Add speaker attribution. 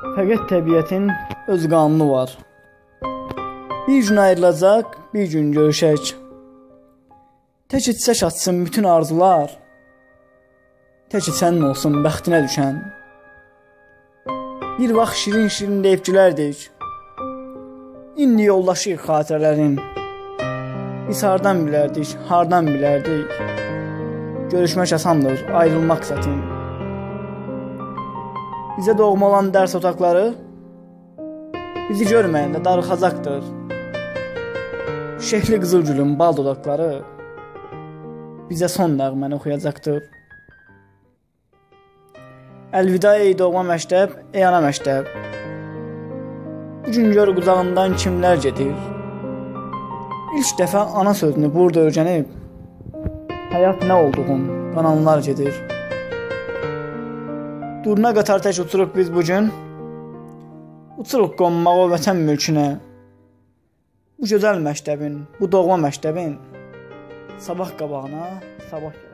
Speaker 1: Fəqət təbiətin öz qanunu var. Bir gün ayrılacaq, bir gün görüşək. Tək etsək açsın bütün arzular. Tək sənin olsun bəxtinə düşən. Bir vaxt şirin-şirin deyib gülərdik. İndi yoldaşıyıq xatirələrin. Biz hardan bilərdik, hardan bilərdik? Görüşmək asandır, ayrılmaq çətin. Bizə doğma olan dərs otaqları bizi görməyəndə darıxacaqdır. Şehli qızılgülün bal dodaqları bizə son nəğməni oxuyacaqdır. Əlvida ey doğma məktəb, ey ana məktəb. Bu gün gör qucağından kimlər gedir. İlk dəfə ana sözünü burada öyrənib həyat nə olduğun qananlar gedir. Durna qatar tək uçuruq biz bu gün. Uçuruq qonmağa vətən mülkünə. Bu gözəl məktəbin, bu doğma məktəbin sabah qabağına, sabah.